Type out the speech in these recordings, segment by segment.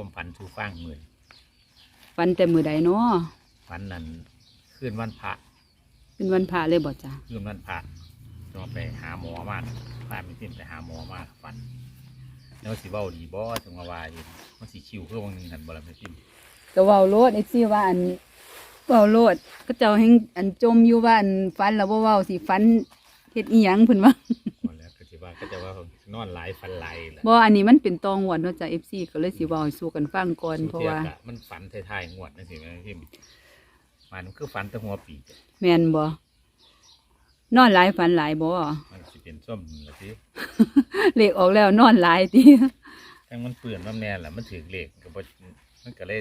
ความฝันสู่ฟังมือฝันแต่มือใดเนาะฝันนั้นคืนวันพระเป็นวันพระเลยบ่จ้ะคืนวันพระจะมาไปหาหมอมาพาไปทิ้มไปหาหมอมาฝัน แล้วสิเว้าดีบ่จังว่าว่าอยู่มันสิคิวเพื่อวันหนึงหันบ่ละไม่ทิ้มก็เว้าโลดไอ้ซี่ว่าอันเว้าโลดก็เจ้าแห่งอันจมอยู่ว่าอันฝันแล้วบ่เว้าสิฝันเฮ็ดอีหยังเพิ่นว่าคนแล้วก็สิว่าก็จะว่า นอนหลายฝันหลายแหละบ่อันนี้มันเป็นตองหวดเนาะจ้ะ FC ก็เลยสิเว้าให้สู้กันฟังก่อนเพราะว่า สุดท้ยก็มันฝันท้ายๆงวดนั่นสิแม่พิมพ์มันคือฝันแตั้งหัวปีจ้ะแม่นบ่นอนหลายฝันหลายบ่ มันสิเป็นส้มละสิเลขออกแล้วนอนหลายติ ทั้งมันเปื่อนมันแน่แหละมันถือเลขก็บ่มันก็เลย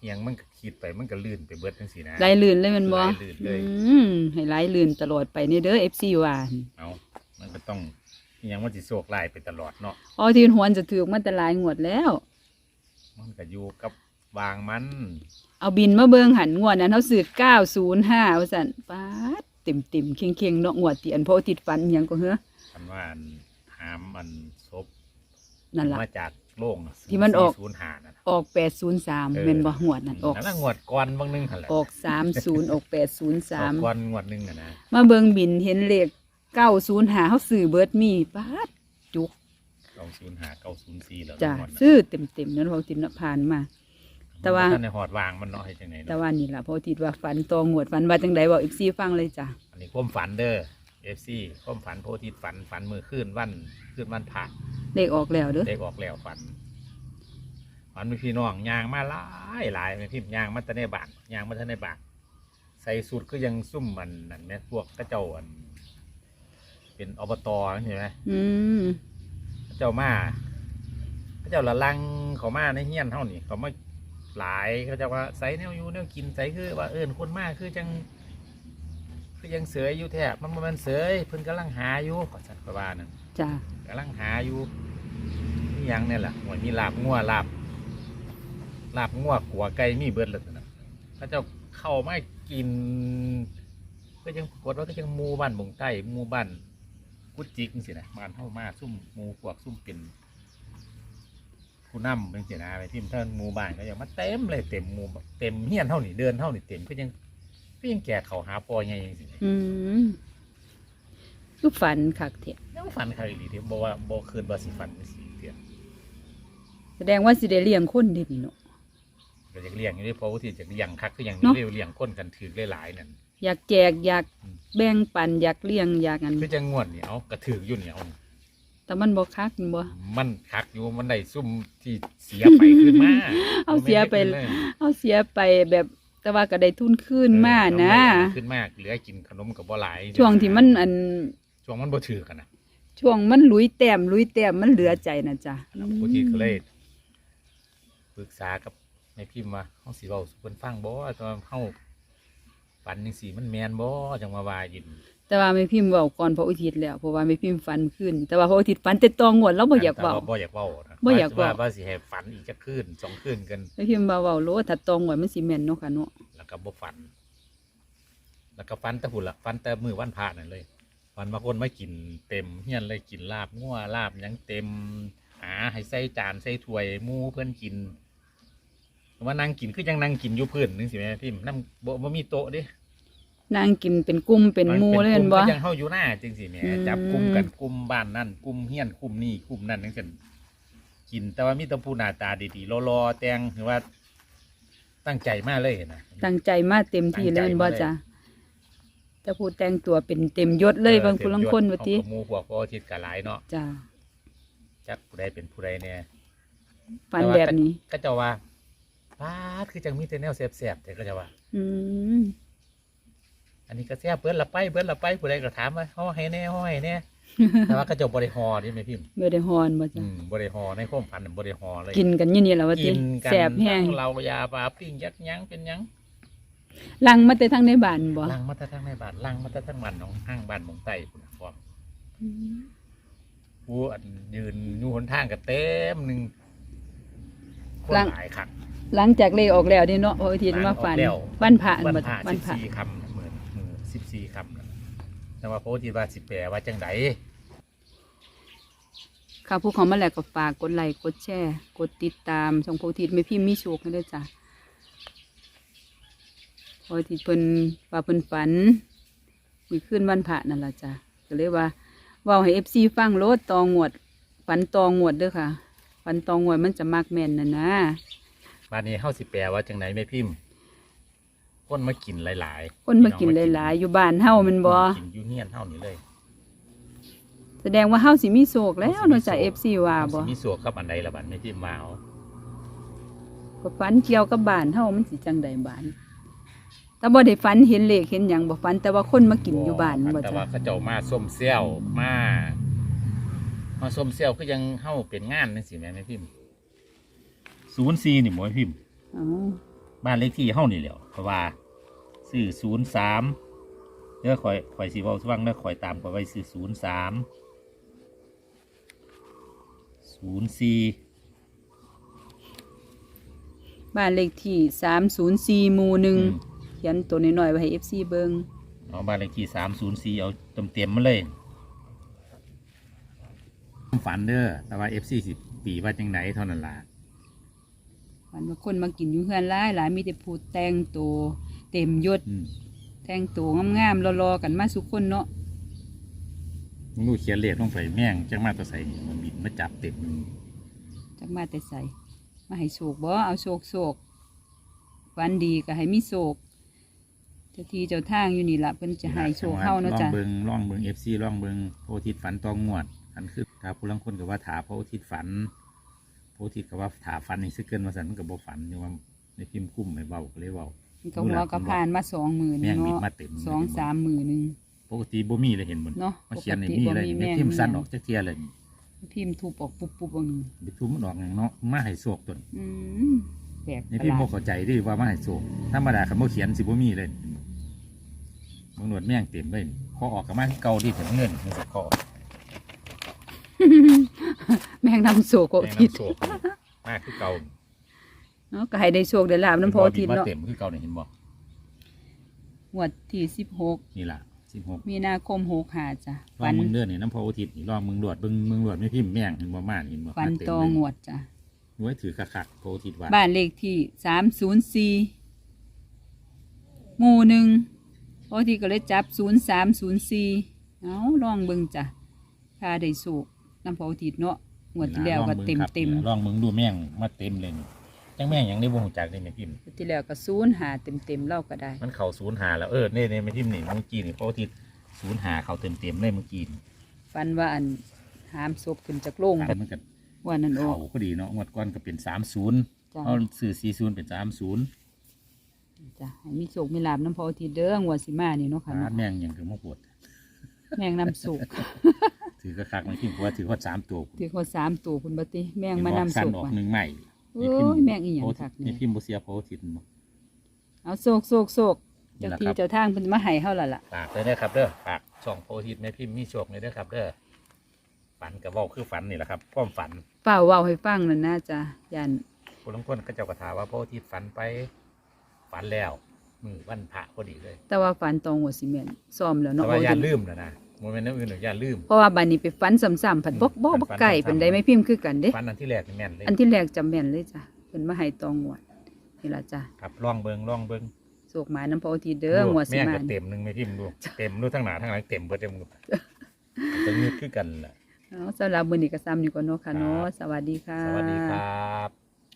เฮียงมันก็คิดไปมันก็ลื่นไปเบิดจังซี่นะ ไหลลื่นเลยแมันบ่ไหลลื่นเลย อืมให้ไหลลื่นตลอดไปนี่เด้อ FC ว่า เอามันก็ต้อง เฮียงมันสิโศกลายไปตลอดเนาะอ๋อที่หวนจะถูกมาแต่หลายงวดแล้ว มันก็อยู่กับวางมันเอาบินมาเบิ่งหันงวดนั้นเฮาซื้อ905ว่าซั่นป๊าดเต็มๆเข่งๆเนาะงวดที่อันพระอาทิตย์ฝันอิหยังก็เฮ้อคันว่าอันหามมันศพนั่นล่ะ มาจากโล่งที่มันออก ศูนย์หานั่นน่ะ ออก803แม่นบ่งวดนั้นออก นั่นนะงวดก่อนบางนึงหั่นแหละออก30ออกออก803ก่อนงวดหนึงน่ะนะมาเบิ่งบินเห็นเลข 905เฮาซื้อเบิดมีป๊าดจุกเก้าศูนย์หาเก้าศูนย์สี่แล้วจ้ะงวดนั้นซื้อเต็มๆนั้นพระอาทิตย์น่ะผ่านมา แต่ว่า ท่านในหอดวางมันเนาะให้จังไหนแต่เนาะว่านี่ล่ะพระอาทิตย์ว่าฝันตองวดฝันว่าจังไดบอก FC ฟังเลยจ้ะอันนี้ความฝันเด้อเอฟซีความฝันโพธิตฝันฝันมือขึ้นวันขึ้นวันผ่า เลขออกแล้วเด้อได้ออกแล้วฝันฝันมีพี่น้องยางมาหลายหลายแม่พิมพ์ยางมาแตะในบ้านยางมาแตะในบ้านใส่สูตรก็ยังซุ่มมันนั่นแม่พวกกระเจ้าอัน เป็นอบตใช่ไหมอืมกระเจ้ามาพระเจ้าละลังเขามาในเฮียนเท่านี่เขามาหลายเขาเจะว่าใส่แนวอยู่แนวกินใส่คือว่าเอิญคนมากคือจังคือยังเสยอยู่แท้มันบ่แมันเสยเพิ่นกำลังหาอยู่ขอสัตว์ประวานั่นจ้ะกำลังหาอยู่นี่ยังเนี่ยแหละหวยมีลาบงัวลาบลาบงัวขัวไก่มีเบิดเลยนะพระเจ้าเข้ามากิน ก็ยังปรากฏว่าก็ยังหมูบ้านบงใต้หมูบ้าน กุดจิกสินะบ้านเข้ามาซุ่มหมูพวกซุ่มเป็นผู้นำเป็นสินะไปที่ท่านหมูบ้านก็ยังมาเต็มเลยเต็มหมูเต็มเฮียนเท่านี่เดินเท่านี่เต็มก็ยังก็ยังแก่เขาหาปอไงยังสิอืมคือฝันคักเถอะยังฝันใครอีหลีที่บอกว่าบอกคืนว่าสิฝันสิเทียแสดงว่าสิได้เลี้ยงคนเด็นี่เนาะก็จะเลี้ยงอยู่ที่เพราะว่าที่จะเลี้ยงคักก็อย่างเนาะนี้เลี้ยงก้นกันถือหลายๆนั่น อยากแจกอยากแบ่งปันอยากเลี้ยงอยากอันก็จะงวดนี่เอากระถืออยู่เนี่ยเอาแต่มันบ่คักแม่นบ่ มันคักอยู่มันได้ซุ่มที่เสียไปขึ้นมาเอาเสียไปอาม่ด้ขึ้นลเอาเสียไปแบบแต่ว่าก็ได้ทุนคืนมานะเออเอาไม่ขึ้นมากเหลือกินขนมกับบ่หลายช่วงที่มันอันช่วงมันบ่ถือกันนะช่วงมันลุยแต้มลุยแต้มมันเหลือใจนะจ๊ะแล้วผู้ที่ก็เลยปรึกษากับแม่พิมพ์ว่าเฮาสิเว้าสู่เพิ่นฟังบ่ตอนเฮา ฝันจังซี่มันแม่นบ่จังว่าว่ายิน แต่ว่าไม่พิมพ์เว้าก่อนพระอุทิศแล้วเพราะว่าไม่พิมพ์ฝันขึ้น แต่ว่าพระอุทิศฝันแต่ตองงวดแล้วบ่อยากเว้าแต่บ่อยากเว้านะบ่อยากเว้า ว่าสิให้ฝันอีกจักคืนสองคืนกัน ไม่พิมพ์ว่าเว้าโลดถ้าตองงวดมันสิแม่นเนาะค่ะเนาะแล้วก็บ่ฝัน แล้วก็ฝันแต่หุ่นละฝันแต่มือวันพระนั่นเลยฝันมาคนมากินเต็มเฮียนเลยกินลาบงัวลาบหยังเต็มหาให้ใส่จานใส่ถ้วยหมูเพื่อนกินว่านั่งกินคือยังนั่งกินอยู่พื้นนึงสิแม่พิมพ์นั่งบ่บ่มีโต๊ะเดิ นางกินเป็นกลุ่มเป็นหมู่เลยแม่นบ่ก็ยังเฮาอยู่หน้าจริงสิแม่อืม จับกลุ่มกันกลุ่มบ้านนั่นกลุ่มเฮียนกลุ่มนี่กลุ่มนั่นจังซั่นกินแต่ว่ามีแต่ผู้หน้าตาดีๆรอๆแต่งหรือว่าตั้งใจมากเลยนะ ตั้งใจมาเต็มที่เลยแม่นบ่ตั้งใจมาเลย จ้ะแต่ผู้แต่งตัวเป็นเต็มยศเลยบางผู้ลางคนว่าติเออหมู่พวกพอทิศกะหลายเนาะจ้ะจักผู้ใดเป็นผู้ใดเนี่ยฝันแบบนี้ ก็จะว่าป้าดคือจังมีแต่แนวแสบๆแต่ก็จะว่า อืม อันนี้ก็แซ่บเบิ้ลละไปเบิ้ลละไปผู้ใดก็ถามว่าห่อให้แน่ห่อให้แน่แต่ว่าก็จะบริหอนี่ไหมพิมพ์บ่ได้ฮอนบ่อืจ้ะมบริหอในข้อมพันบริหอเลยกินกันอยู่นี่แหละว่าติกินกันแสบแห้งทั้เรายาปลาปิ้งยักษ์ยั้งเป็นหยังลังมาแต่ทั้งในบ้านบ่ลังมาแต่ทั้งในบ้านลังมาแต่ทั้งบ้านของห้างบ้านหมองไต้คุณฟอมอืมผู้อันยืนอยู่หนทางกับเต็มหนึ่งคนลังหลายคัก หลังจากเลขออกแล้วนี่เนาะพระอุทิศมาฝันออกแล้ว วันพระวันบ่ผ่าวัสินบพระ สี่คำเหมือนมือสิบสี่คำนะ แต่ว่าพระโอทีว่าสิแปลว่าจังไดค่ะผู้เขามาแล้วก็ฝากกดไลค์กดแชร์กดติดตามช่องโพธิตไม่พิมพ์มีโชคให้ด้วยจ้ะโพธิตเพิ่นว่าเพิ่นฝันมีขึ้นวันพระนั่นล่ะจ้ะก็เลยว่าเว่าให้เอฟซีฟังโลดตองวดฝันตองวดเด้อค่ะฝันตองวดมันจะมักแม่นน่ะนะบ้านนี้เฮาสิแปลว่าจังไหนแม่พิมพ์คนมากินหลาย ๆ คนมากินหลายๆ อยู่บ้านเฮาแมันบ่กินอยู่ เฮียนเฮานี่เลยแสดงว่าเฮาสิมีโศกแล้วเนาะจ้ะ FC ว่าบ่สิมีสัวกับอันใดละบัดแม่พิมพ์มาเอาก็ฝันเกี่ยวกับบ้านเฮามันสิจังใดบ้าน แต่บ่ได้ฝันเห็นเลขเห็นหยังบ่ฝันแต่ว่าคนมากินอยู่บ้านบ่แต่จ้ะว่าเขาเจ้ามาส้มเซี่ยวมามาส้มเซี่ยวคือยังเฮาเป็นงานจังซี่แม่แม่พิมพ์04นี่หมวยพิมพ์ อ๋อ บ้านเลขที่เฮานี่แหล้วเพราะว่าซื้อศูนย์สามเดี๋ยวข่อยข่อยสิเว้าสว่างแล้วข่อยตามข่อยไว้ซื้อศูนย์สามศูนย์สี่บ้านเลขที่304หมู่หนึ่งเขียนตัวน้อยๆไว้ให้ FC เบิ่งเอาบ้านเลขที่สามศูนย์สี่เอาเต็มเต็มๆมาเลยฝันเด้อแต่ว่าเอฟซีสิตีว่าจังไหนเท่านั้นล่ะฝันว่าคนมากินอยู่เฮือนหลายหลายมีแต่ผู้แต่งตัวเต็มยศอืม แต่งตัวงามๆรอๆกันมาสุกคนเนาะมึงดูเขียนเลขลงไปแม่งจังมาตัวใส่นี่มันบินมาจับเต็มมือจักมาแต่ใส่มาให้โศกบ่เอาโศกโศกวันดีก็ให้มีโศกเจ้าที่เจ้าทางอยู่นี่ล่ะเพิ่นจะให้โศกเฮาเนาะลองจ้ะเบิงลองเบิงเอฟซีลองเบิงโพธิตฝันตองงวดอันคือถ้าผู้ลังคนกับว่าถาโพธิตฝันโพธิตกับว่าถาฝันนี่ซึกเกินมาสันมันกับบ่ฝันอยู่ว่าในพิมพ์คุ้มไม่เบาก็เลยเบามั นก็หัวก็ผ่านมาสองหมื่นแม่งบินเนาะมาเต็มสองสามหมื่นหนึ่ง ปกติบ่มีเลยเห็นบนเนาะมาเขียนในปกตินี่เลยบ่มีในแม่งพิมพ์สั้นออกจักเทียเลยพิมพ์ทุบออกปุ๊บปุ๊บออกหนึ่งไปทุ่มมันออกอย่างเนาะมาให้โศกตนอืมแปลกในประพิมหพ์ลาบ่ดเข้าใจเดิว่ามาให้โศกธรรมดาคำว่าเขียนสิบ่มีเลยบางหนวดแม่งเต็มเลยพอออกกับมาคือเก่าที่ถึงเงินมันสิคอแม่งนำโศกโอแม่งทิศน้ำโศกมากคือเก่า เนาะก็ให้ได้โชคได้ลาบน้ำพอทิศมาเนาะเต็มคือเก่าเนี่ยเห็นบ่งวดที่สิบหกนี่ล่ะสิบหกมีนาคมหกหาจ้ะลอฟังนมึงเดือนนี่น้ำพออุทิศนี่ลองมึงหลวดเบิ่งมึงหลวดไม่พิมพ์แม่งเห็นบ่มากเห็นบ่ฟันมาเต็มตอเลยงวดจ้ะหน่วยถือคักๆพออุทิศว่าบ้านเลขที่สามศูนย์สี่หมู่หนึ่งพอที่ก็เลยจับศูนย์สามศูนย์สี่เอาลองเบิ่งจ้ะพาได้สูกน้ำพอทิศเนาะงวดที่แล้วก็เต็มเต็มลองมึงดูแม่งมาเต็มเลยนี่ จังแม่งอย่างนี้บ่ฮู้จักได้แม่พิมพ์งวดที่แล้วก็ศูนย์หาเต็มเต็มๆเล่าก็ได้ มันเข้าศูนย์หาแล้วเออนี่นี่แม่พิมพ์นี่เมื่อกี้นี่พออุทิศศูนย์หาเข้าเต็มๆเลยเมื่อกี้นี่ฟันว่าอันหามศพขึ้นจากโรงแต่มันก็ว่านั่นโอ้เข้าพอดีเนาะงวดก่อนก็เป็น30จ้ะเอาซื้อ40เป็น30จ้ะให้มีโศกมีลาบน้ำพอทิศเด้องวดสิมานี่เนาะค่ะหาเนาะแม่งหยังคือมาปวด แมงน้ำสุกถือคักๆแม่พิมพ์เพราะว่าถือว่าสามตัวถือคนสามตัวคุณบติแมงมานำสั้นสุกออกว่ะหนึ่งใหม่ โอ้ยแม่งอีหยังคักนี่นี่พิมพ์บเสียโพสิทธิ์บ่ เอาโศกโศกโศกนี่เจ้าแหละที่ครับเจ้าทางเพิ่นมาให้เฮาและล่ะ ฝากเลยนะครับเด้อฝากช่องโพสิทธิ์แม่พิมพ์มีโชคเลยเด้อครับเด้อฝันกับว่าคือฝันนี่แหละครับความฝันเปล่าเว้าให้ฟังนั่นนะจ้ะยันคนลางคนก็เจ้ากระถามว่าโพสิทธิ์ฝันไป ฝันแล้วมือวันพระพอดีเลย แต่ว่าฝันตองหัวซีเมนซ้อมแล้วแต่เนาะว่าโอ้อย่ายลืมนะนะ โมเมนต์นั้นอื่นอย่าลืมเพราะว่าบัดนี้ไปฝันซ้ำๆผัดบ่บ่บ่ไก่เป็นได้ไม่พิมพ์คือกันเด้ฝันอันที่แรกนี่แม่นเลยอันที่แรกจำแม่นเลยจ้ะเพิ่นมาให้ตองหวดนี่ล่ะจ้ะครับลองเบิงลองเบิงโศกหมายน้ำพอทีเด้อหัวสิแม่งมาก็เต็มหนึงไม่พิมพ์ดูเต็มรู้ทั้งหนาทั้งหลังเต็มเบิดเต็มจะมีคือกันแหละเอาสำหรับมื้อนี้ก็ซ้ำอยู่ก่อนเนาะค่ะเนาะสวัสดีค่ะ สวัสดีครับ